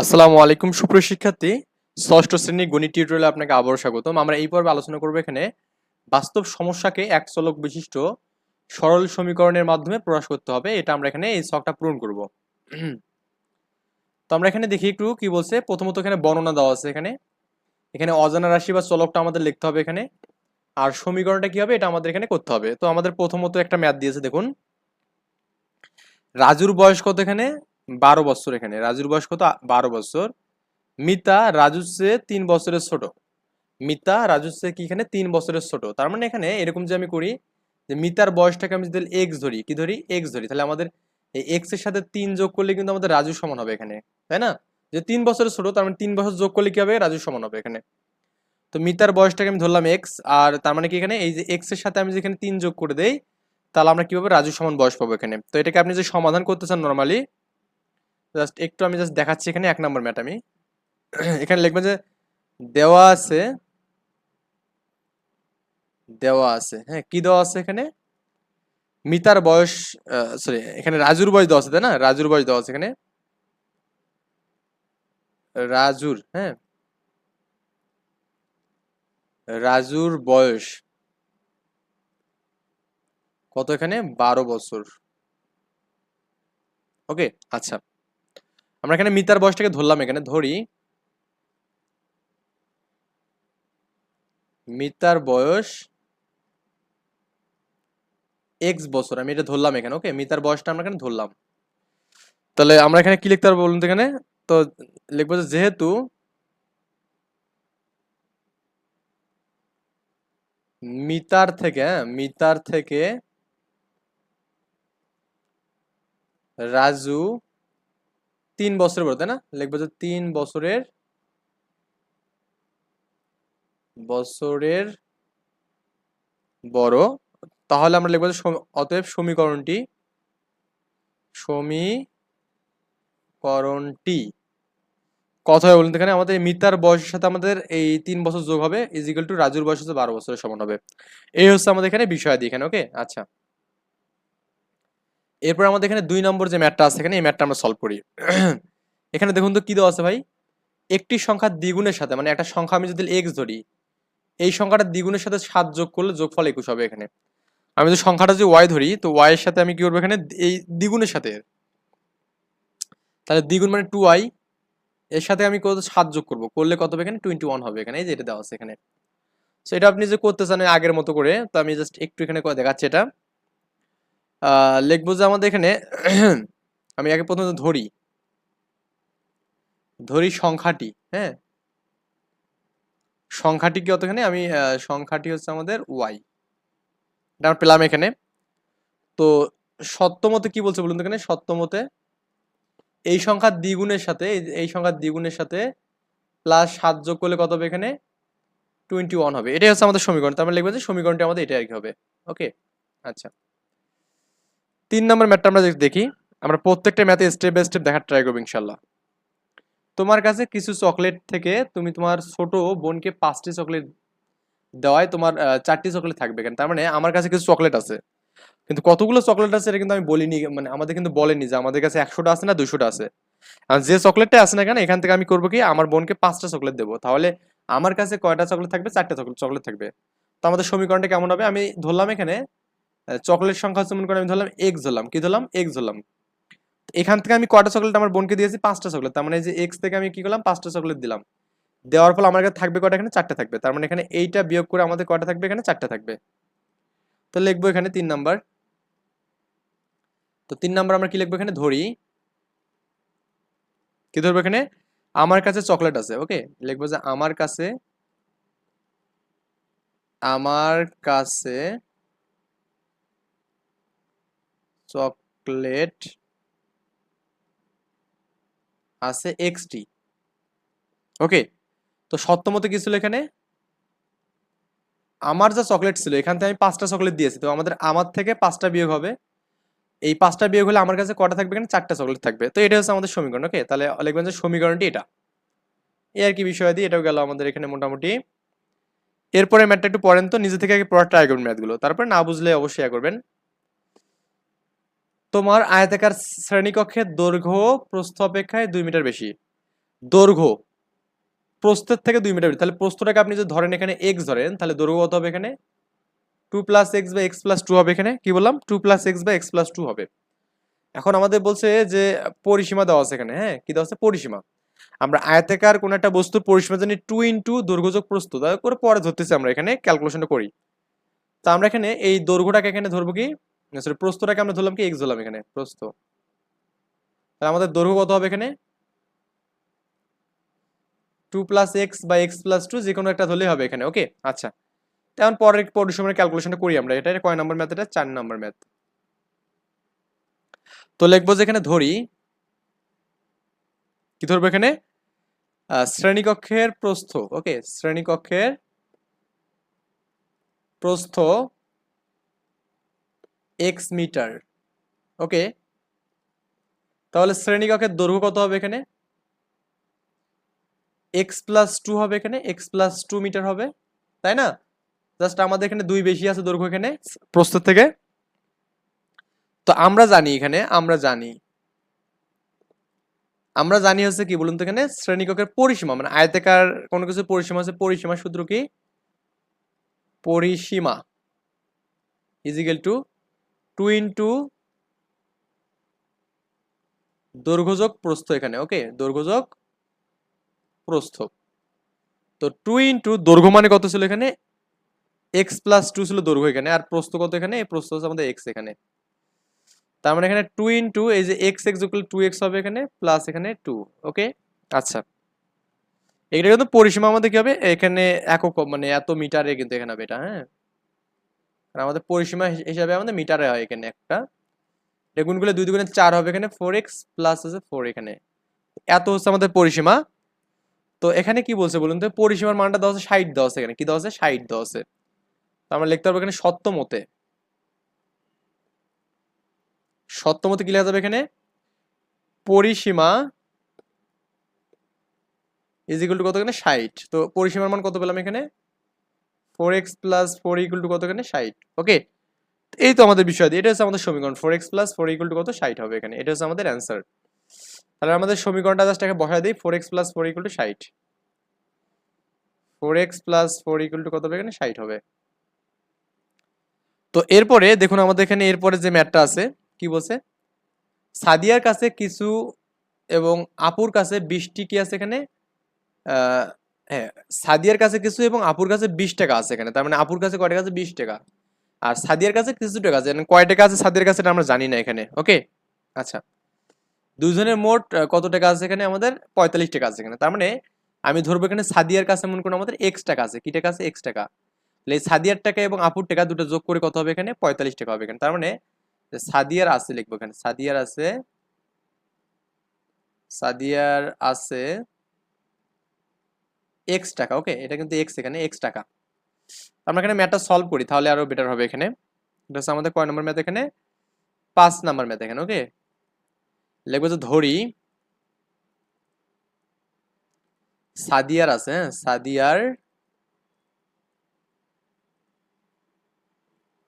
আসসালামু আলাইকুম, সুপ্রিয় শিক্ষার্থী। ষষ্ঠ শ্রেণি গণিত টিউটোরিয়ালে আপনাকে আবারও স্বাগতম। আমরা এই পর্বে আলোচনা করব এখানে বাস্তব সমস্যাকে এক চলক বিশিষ্ট সরল সমীকরণের মাধ্যমে প্রকাশ করতে হবে। এটা আমরা এখানে এই শখটা পূরণ করব। তো আমরা এখানে দেখি একটু কি বলছে। প্রথমত এখানে বর্ণনা দেওয়া আছে এখানে। এখানে অজানা রাশি বা চলকটা আমাদের লিখতে হবে এখানে। আর সমীকরণটা কি হবে? এটা আমাদের এখানে করতে হবে। তো আমাদের প্রথমত একটা ম্যাথ দিয়েছে, দেখুন। রাজুর বয়স কত এখানে? বারো বছর এখানে। রাজুর বয়স কত? বারো বছর। মিতা রাজুর চেয়ে তিন বছরের ছোট। মিতা রাজুর চেয়ে কি এখানে? তিন বছরের ছোট। তার মানে এখানে এরকম যে আমি করি যে মিতার বয়সটাকে আমি যদি এক্স ধরি, কি ধরি? এক্স ধরি। তাহলে আমাদের এই এক্সের সাথে তিন যোগ করলে কিন্তু আমাদের রাজু সমান হবে এখানে। তাই না? যে তিন বছরের ছোট, তার মানে তিন বছর যোগ করলে কি হবে? রাজু সমান হবে এখানে। তো মিতার বয়সটাকে আমি ধরলাম এক্স আর তার মানে কি এখানে? এই যে এক্সের সাথে আমি যেখানে তিন যোগ করে দেই, তাহলে আমরা কীভাবে রাজু সমান বয়স পাবো এখানে? তো এটাকে আপনি যে সমাধান করতে চান নর্মালি জাস্ট একটু আমি জাস্ট দেখাচ্ছি এখানে, এক নম্বর ম্যাট আমি। এখানে লিখবেন যে, দেওয়া আছে দেওয়া আছে হ্যাঁ কি দেওয়া আছে এখানে? মিতার বয়স সরি এখানে রাজুর বয়স দেওয়া আছে, তাই না? রাজুর বয়স দেওয়া আছে এখানে। রাজুর হ্যাঁ। রাজুর বয়স কত এখানে? বারো বছর। ওকে আচ্ছা। আমরা এখানে মিতার বয়সটাকে ধরলাম এখানে, ধরি। মিতার বয়স এক্স বছর, আমি এটা ধরলাম এখানে ওকে মিতার বয়সটা আমরা এখানে ধরলাম। তাহলে আমরা এখানে কি লিখতে পারব বলুন তো এখানে? তো লিখব যেহেতু মিতার থেকে হ্যাঁ মিতার থেকে রাজু তিন বছরের বড় তাই না? লিখব যে তিন বছরের বছরের বড়। তাহলে আমরা লিখব অতএব সমীকরণটি সমীকরণটি। কথা বলুন এখানে, আমাদের মিতার বয়সের সাথে আমাদের এই তিন বছর যোগ হবে ইজিক্যাল টু রাজুর বয়স হচ্ছে বারো বছরের সমান হবে। এই হচ্ছে আমাদের এখানে বিষয় দিয়ে এখানে ওকে আচ্ছা। এরপর আমাদের এখানে দুই নম্বর যে ম্যাটটা আছে এখানে, এই ম্যাটটা আমরা সলভ করি। এখানে দেখুন তো কি দেওয়া আছে ভাই? একটি সংখ্যা দ্বিগুণের সাথে মানে একটা সংখ্যা আমি যদি এক্স ধরি, এই সংখ্যাটা দ্বিগুণের সাথে সাত যোগ করলে যোগফল একুশ হবে এখানে। আমি যদি সংখ্যাটা যদি ওয়াই ধরি, তো ওয়াই এর সাথে আমি কি করব এখানে? এই দ্বিগুণের সাথে। তাহলে দ্বিগুণ মানে টু ওয়াই এর সাথে আমি কত? সাত যোগ করব। করলে কত হবে এখানে? টোয়েন্টি ওয়ান হবে এখানে, এই যে এটা দেওয়া আছে এখানে। সো এটা আপনি যে করতে চান আগের মতো করে, তো আমি জাস্ট একটু এখানে দেখাচ্ছি এটা। লিখব যে আমাদের এখানে, আমি আগে প্রথমে ধরি। ধরি সংখ্যাটি হ্যাঁ? সংখ্যাটি কি অতখানে? আমি সংখ্যাটি হচ্ছে আমাদের ওয়াই এটা পেলাম এখানে। তো সত্যমতে কি বলছে বলুন তো এখানে? সত্যমতে এই সংখ্যার দ্বিগুণের সাথে, এই- সংখ্যার দ্বিগুণের সাথে প্লাস সাত যোগ করলে কত হবে এখানে? টোয়েন্টি ওয়ান হবে। এটাই হচ্ছে আমাদের সমীকরণ। তার মানে লিখব যে সমীকরণটি আমাদের এটাই হবে। ওকে আচ্ছা। তিন নম্বর ম্যাথটা আমরা দেখি, আমরা প্রত্যেকটা ম্যাথে স্টেপ বাই স্টেপ দেখার ট্রাই করব ইনশাল্লাহ তোমার কাছে কিছু চকলেট থেকে তুমি তোমার ছোট বোনকে পাঁচটি চকলেট দেওয়ায় তোমার চারটি চকলেট থাকবে কেন? তার মানে আমার কাছে কিছু চকলেট আছে। কিন্তু কতগুলো চকলেট আছে এটা কিন্তু আমি বলিনি মানে আমাদের কিন্তু বলেনি যে আমাদের কাছে একশোটা আছে না দুশোটা আছে। আর যে চকলেটটা আছে না কেন, এখান থেকে আমি করব কি, আমার বোনকে পাঁচটা চকলেট দেবো। তাহলে আমার কাছে কয়টা চকলেট থাকবে? চারটা চকলেট চকলেট থাকবে। তো আমাদের সমীকরণটা কেমন হবে? আমি ধরলাম এখানে চকলেট সংখ্যা হচ্ছে মনে করেন আমি ধরলাম এক্স ধরলাম। কি ধরলাম? এক্স ধরলাম। এখান থেকে আমি কটা চকলেট আমার বোনকে দিয়েছি? পাঁচটা চকলেট। তার মানে যে এক্স থেকে আমি কি করলাম? পাঁচটা চকলেট দিলাম। দেওয়ার ফলে আমার কাছে থাকবে কটা এখানে চারটে থাকবে। তার মানে এখানে এইটা বিয়োগ করে আমাদের কটা থাকবে? এখানে চারটে থাকবে। তো লিখব এখানে তিন নাম্বার। তো তিন নাম্বার আমরা কি লিখব এখানে? ধরি। কি ধরবো এখানে? আমার কাছে চকলেট আছে, ওকে? লিখব যে আমার কাছে আমার কাছে চকলেট আছে এক্সটি। ওকে, তো সত্যমত কি ছিল এখানে? আমার যা চকলেট ছিল, এখান থেকে আমি পাঁচটা চকলেট দিয়েছি, তো আমাদের আমার থেকে পাঁচটা বিয়োগ হবে। এই পাঁচটা বিয়োগ হলে আমার কাছে কটা থাকবে এখানে? চারটা চকলেট থাকবে। তো এটা হচ্ছে আমাদের সমীকরণ, ওকে? তাহলে লিখবেন যে সমীকরণটি এটা। এই আর কি বিষয় দিয়ে এটাও গেল আমাদের এখানে মোটামুটি। এরপরে ম্যাথটা একটু পড়েন তো, নিজে থেকে আগে পড়ার ট্রাই করবেন ম্যাথগুলো। তারপরে না বুঝলে অবশ্যই করবেন। তোমার আয়তাকার শ্রেণীকক্ষের দৈর্ঘ্য প্রস্থ অপেক্ষায় দুই মিটার বেশি। দৈর্ঘ্য প্রস্থের থেকে দুই মিটার বেশি। তাহলে প্রস্থটাকে আপনি যদি ধরেন এখানে এক্স ধরেন, তাহলে দৈর্ঘ্য কত হবে এখানে? টু প্লাস এক্স বা এক্স প্লাস টু হবে এখানে। কি বললাম? টু প্লাস এক্স বা এক্স প্লাস টু হবে। এখন আমাদের বলছে যে পরিসীমা দেওয়া আছে এখানে হ্যাঁ? কি দেওয়া আছে? পরিসীমা। আমরা আয়তাকার কোন একটা বস্তুর পরিসীমা জানি টু ইন্টু দৈর্ঘ্যযোগ প্রস্থ। দয়া করে পরে ধরতেছি আমরা এখানে ক্যালকুলেশনটা করি। তো আমরা এখানে এই দৈর্ঘ্যটাকে এখানে ধরবো কি? সরি প্রস্থটাকে আমরা ধরলাম কি এক্স ধরলাম এখানে, প্রস্থ। তাহলে আমাদের দৈর্ঘ্য কত হবে এখানে? টু প্লাস এক্স বা এক্স প্লাস টু যে কোনো একটা ধরলেই হবে এখানে ওকে আচ্ছা। তেমন পরের পরিসীমার ক্যালকুলেশনটা করি আমরা, এটা কয় নম্বর ম্যাথ এটা চার নম্বর ম্যাথ তো লিখব যে এখানে ধরি, কি ধরবো এখানে? শ্রেণীকক্ষের প্রস্থ ওকে শ্রেণীকক্ষের প্রস্থ এক্স মিটার ওকে তাহলে শ্রেণীকক্ষের দৈর্ঘ্য কত হবে এখানে? এক্স প্লাস টু হবে এখানে এক্স প্লাস টু মিটার হবে, তাই না? জাস্ট আমাদের এখানে দুই বেশি আছে দৈর্ঘ্য এখানে, প্রস্থের থেকে। তো আমরা জানি এখানে, আমরা জানি আমরা জানি হচ্ছে কি বলুন তো এখানে শ্রেণীককের পরিসীমা মানে আয়তাকার কোনো কিছু পরিসীমা হচ্ছে পরিসীমা সূত্র কি? পরিসীমা ইজিক্যাল টু টু ইন্টু দৈর্ঘ্যযোগ প্রস্থ এখানে, ওকে? দৈর্ঘ্যযোগ প্রস্থ। তো টু ইন্টু দৈর্ঘ্য মানে কত ছিল এখানে? এক্স প্লাস টু ছিল দৈর্ঘ্য এখানে, আর প্রস্থ কত এখানে? প্রস্থ হচ্ছে আমাদের এক্স এখানে। তার মানে এখানে টু ইন্টু এই যে এক্স এক্স টু এক্স হবে এখানে, প্লাস এখানে টু, ওকে? আচ্ছা। এটা কিন্তু পরিসীমা আমাদের কি হবে? এখানে একক মানে এত মিটারে কিন্তু এখানে হবে এটা হ্যাঁ? আর আমাদের পরিসীমা হিসাবে আমাদের মিটারে হয় এখানে একটা। গুণগুলো দুই দুগুণে চার হবে এখানে ফোর এক্স প্লাস হচ্ছে ফোর এখানে। এত হচ্ছে আমাদের পরিসীমা। তো এখানে কি বলছে বলুন তো? পরিসীমার মানটা দেওয়া আছে ষাট দেওয়া আছে এখানে। কি দেওয়া আছে ষাট দেওয়া আছে তো আমরা লিখতে পারব এখানে সত্য মতে। সত্য মতে কি লেখা যাবে এখানে? পরিসীমা ইজ ইকুয়াল টু কত এখানে? ষাট। তো পরিসীমার মান কত পেলাম এখানে? Four x plus four equal to কত এখানে? ষাট। ওকে এই তো আমাদের বিষয় এটা হচ্ছে আমাদের সমীকরণ। Four x plus four equal to কত? ষাট হবে এখানে। এটা হচ্ছে আমাদের অ্যান্সার তাহলে আমাদের সমীকরণটা জাস্ট এখানে বসায় দিই। Four x plus four equal to ষাট। Four x plus four equal to কত হবে এখানে? ষাট হবে। তো এরপরে দেখুন আমাদের এখানে এরপরে যে ম্যাটটা আছে, কি বলছে? সাদিয়ার কাছে কিছু এবং আপুর কাছে বিশটি কি আছে এখানে? হ্যাঁ সাদিয়ার কাছে কিছু এবং আপুর কাছে বিশ টাকা আছে এখানে। তার মানে আপুর কাছে কয় টাকা আছে? বিশ টাকা। আর সাদিয়ার কাছে কিছু টাকা আছে। মানে কয় টাকা আছে সাদিয়ার কাছে আমরা জানি না এখানে। ওকে? আচ্ছা। দুজনের মোট কত টাকা আছে এখানে আমাদের? পঁয়তাল্লিশ টাকা আছে এখানে। তার মানে আমি ধরবো এখানে সাদিয়ার কাছে মনে করুন আমাদের এক্স টাকা আছে। কি টাকা আছে? এক্স টাকা। তাহলে এই সাদিয়ার টাকা এবং আপুর টাকা দুটো যোগ করে কত হবে এখানে? পঁয়তাল্লিশ টাকা হবে এখানে। তার মানে সাদিয়ার আছে লিখব এখানে। সাদিয়ার আছে সাদিয়ার আছে এক্স টাকা ওকে এটা কিন্তু এক্স এখানে এক্স টাকা। আমরা এখানে ম্যাথটা সলভ করি, তাহলে আরও বেটার হবে এখানে। এটা হচ্ছে আমাদের কয় নম্বর ম্যাথ এখানে? পাঁচ নাম্বার ম্যাথ এখানে ওকে লিখব যে ধরি, সাদিয়ার আছে হ্যাঁ? সাদিয়ার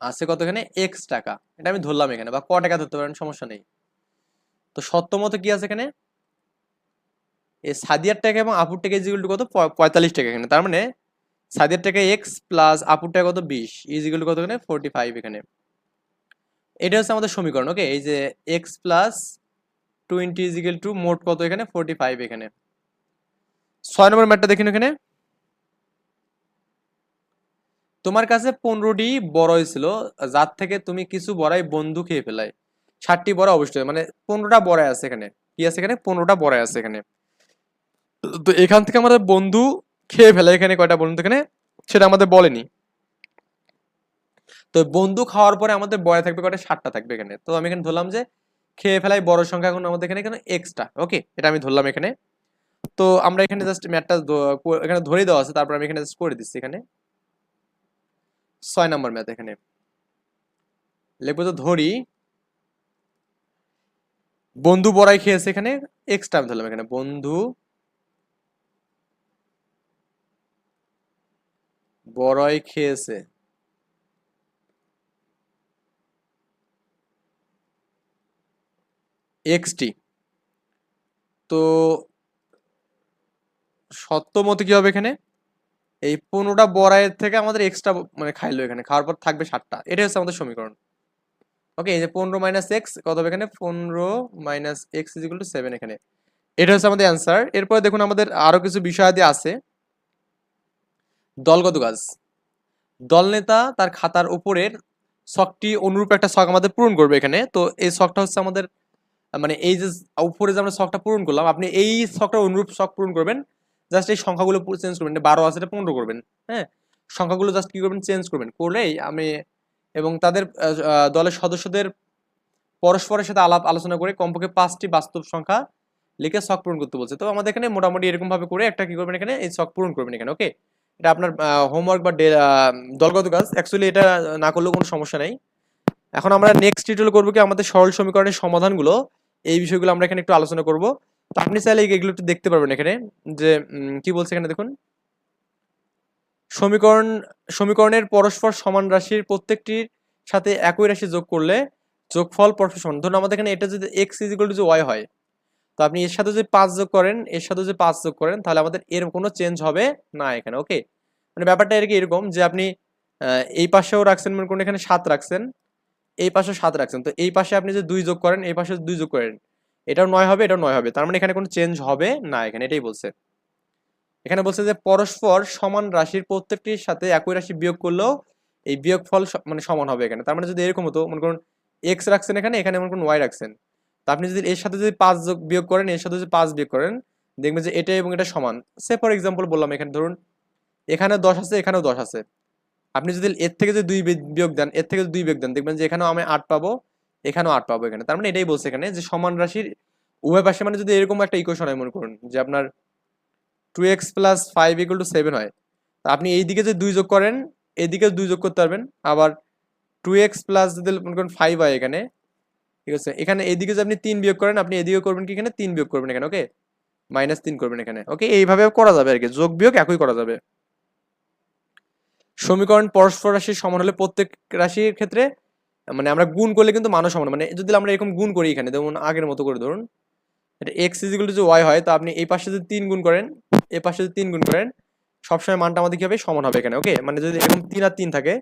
আছে কত এখানে? এক্স টাকা। এটা আমি ধরলাম এখানে, বা ক টাকা ধরতে পারেন, সমস্যা নেই। তো সত্য মতো কি আছে এখানে? সাদিয়ার টাকা এবং আপুর টাকা ইজিগুল টু কত? পঁয়তাল্লিশ টাকা এখানে। তার মানে সাদিয়ার টাকা এক্স প্লাস আপুর টাকা কত? বিশ। ইজিগুল কত এখানে? ফোরটি ফাইভ এখানে। এটা হচ্ছে আমাদের সমীকরণ ওকে এই যে x plus twenty equal to মোট কত এখানে? ফোরটি ফাইভ এখানে। ছয় নম্বর ম্যাটটা দেখুন এখানে। তোমার কাছে পনেরোটি বড়ই ছিল, যার থেকে তুমি কিছু বড়াই বন্ধু খেয়ে ফেলায়। ষাটটি বড়া অবশ্যই মানে পনেরোটা বড়াই আছে এখানে। কি আছে এখানে? পনেরোটা বড়াই আছে এখানে। তো এখান থেকে আমাদের বন্ধু খেয়ে ফেলে, এখানে কয়টা বলুন এখানে? সেটা আমাদের বলেনি। তো বন্ধু খাওয়ার পরে আমাদের বয় থাকবে কয়টা? ষাটটা থাকবে এখানে। তো আমি এখানে ধরলাম যে খেয়ে ফেলাই বড় সংখ্যা এখন আমাদের এখানে এক্সট্রা ওকে এটা আমি ধরলাম এখানে। তো আমরা এখানে জাস্ট ম্যাটটা এখানে ধরে দেওয়া আছে, তারপর আমি এখানে জাস্ট করে দিচ্ছি এখানে। ছয় নম্বর ম্যাথ এখানে। লিখব তো ধরি। বন্ধু বড়াই খেয়েছে এখানে এক্সট্রা আমি ধরলাম এখানে। বন্ধু বড়াই খেয়েছে। এক্সটি। তো সত্য মতে কি হবে এখানে? এই পনেরোটা বড়াইয়ের থেকে আমাদের এক্সট্রা মানে খাইলো এখানে, খাওয়ার পর থাকবে সাতটা। এটাই হচ্ছে আমাদের সমীকরণ। ওকে, এই যে পনেরো মাইনাস এক্স কত হবে এখানে? পনেরো minus x is to seven এখানে। এটা হচ্ছে আমাদের অ্যান্সার এরপরে দেখুন আমাদের আরও কিছু বিষয় বিষয়াদি আছে। দলগত কাজ। দলনেতা তার খাতার উপরের শখটি অনুরূপ একটা শখ আমাদের পূরণ করবে এখানে। তো এই শখটা হচ্ছে আমাদের মানে এই যে উপরে যে আমরা শখটা পূরণ করলাম, আপনি এই শখটা অনুরূপ শখ পূরণ করবেন জাস্ট এই সংখ্যাগুলো চেঞ্জ করবেন বারো আছে এটা পনেরো করবেন হ্যাঁ? সংখ্যাগুলো জাস্ট কি করবেন? চেঞ্জ করবেন। করলেই আমি এবং তাদের দলের সদস্যদের পরস্পরের সাথে আলাপ আলোচনা করে কমপক্ষে পাঁচটি বাস্তব সংখ্যা লিখে শখ পূরণ করতে বলছে। তো আমাদের এখানে মোটামুটি এরকম ভাবে করে একটা কি করবেন এখানে? এই শখ পূরণ করবেন এখানে ওকে এটা আপনার হোমওয়ার্ক বা দলগত কাজ। অ্যাকচুয়ালি এটা না করলেও কোনো সমস্যা নেই। এখন আমরা নেক্সট টিউটোরিয়াল করব কি আমাদের সরল সমীকরণের সমাধানগুলো। এই বিষয়গুলো আমরা এখানে একটু আলোচনা করব। তো আপনি চাইলে এগুলো একটু দেখতে পারবেন এখানে। যে কি বলছে এখানে দেখুন। সমীকরণ, সমীকরণের পরস্পর সমান রাশির প্রত্যেকটির সাথে একই রাশি যোগ করলে যোগফল পরস্পর সমান। ধরুন আমাদের এখানে এটা যদি x is equal to y হয় তো আপনি এর সাথে যদি পাঁচ যোগ করেন, এর সাথে যদি পাঁচ যোগ করেন, তাহলে আমাদের এর কোনো চেঞ্জ হবে না এখানে ওকে মানে ব্যাপারটা এর এরকম যে আপনি এই পাশেও রাখছেন, মনে করুন এখানে সাত রাখছেন, এই পাশে সাত রাখছেন, তো এই পাশে আপনি যদি দুই যোগ করেন, এই পাশে দুই যোগ করেন, এটাও নয় হবে, এটাও নয় হবে, তার মানে এখানে কোনো চেঞ্জ হবে না এখানে, এটাই বলছে। এখানে বলছে যে পরস্পর সমান রাশির প্রত্যেকটির সাথে একই রাশি বিয়োগ করলেও এই বিয়োগফল স- মানে সমান হবে এখানে, তার মানে যদি এরকম হতো, মনে করুন এক্স রাখছেন এখানে এখানে মনে করুন ওয়াই রাখছেন তো আপনি যদি এর সাথে যদি পাঁচ যোগ বিয়োগ করেন, এর সাথে যদি পাঁচ বিয়োগ করেন, দেখবেন যে এটা এবং এটা সমান। সে ফর এক্সাম্পল বললাম এখানে ধরুন এখানে দশ আছে, এখানেও দশ আছে। আপনি যদি এর থেকে যদি দুই বিয়োগ দেন, এর থেকে যদি দুই বিয়োগ দেন, দেখবেন যে এখানেও আমি আট পাবো, এখানেও আট পাবো এখানে। তার মানে এটাই বলছে এখানে যে সমান রাশির উভয় পাশে মানে যদি এরকম একটা ইকুয়েশন হয়, মনে করুন, যে আপনার two x plus five equal to seven হয়। তা আপনি এই দিকে যদি দুই যোগ করেন এদিকে দুই যোগ করতে পারবেন। আবার টু এক্স প্লাস যদি মনে করেন ফাইভ হয় এখানে ঠিক আছে? এখানে এদিকে যদি আপনি তিন বিয়োগ করেন, আপনি এদিকে করবেন কি এখানে? তিন বিয়োগ করবেন এখানে ওকে মাইনাস তিন করবেন এখানে ওকে এইভাবে করা যাবে আর কি যোগ বিয়োগ একই করা যাবে। সমীকরণ পরস্পর রাশির সমান হলে প্রত্যেক রাশির ক্ষেত্রে মানে আমরা গুণ করলে কিন্তু মানও সমান মানে যদি আমরা এরকম গুণ করি এখানে, যেমন আগের মতো করে ধরুন, এটা এক্স ইজিক্যাল টু ওয়াই হয়, তো আপনি এই পাশে যদি তিন গুণ করেন, এই পাশে যদি তিন গুণ করেন, সবসময় মানটা আমাদের কি হবে? সমান হবে এখানে ওকে মানে যদি এরকম তিন আর তিন থাকে,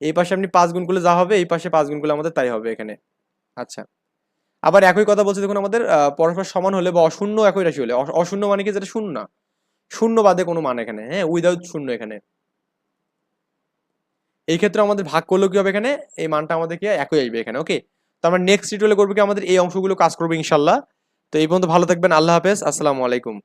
এই পাশে আপনি পাঁচ গুণ করলে যা হবে, এই পাশে পাঁচ গুণ করলে আমাদের তাই হবে এখানে। আচ্ছা। আবার একই কথা বলছে দেখুন আমাদের পরস্পর সমান হলে বা অশূন্য একই রাশি হলে। অশূন্য মানে কি যেটা শূন্য না? শূন্য বাদে কোনো মান এখানে হ্যাঁ? উইদাউট শূন্য এখানে। এই ক্ষেত্রে আমাদের ভাগ করলেও কি হবে এখানে? এই মানটা আমাদের কি? একই আসবে এখানে ওকে তো আমরা নেক্সট টিউটোরিয়ালে করব কি? আমাদের এই অংশগুলো কাজ করব ইনশাল্লাহ। তো এই পর্যন্ত ভালো থাকবেন, আল্লাহ হাফেজ, আসসালামু আলাইকুম।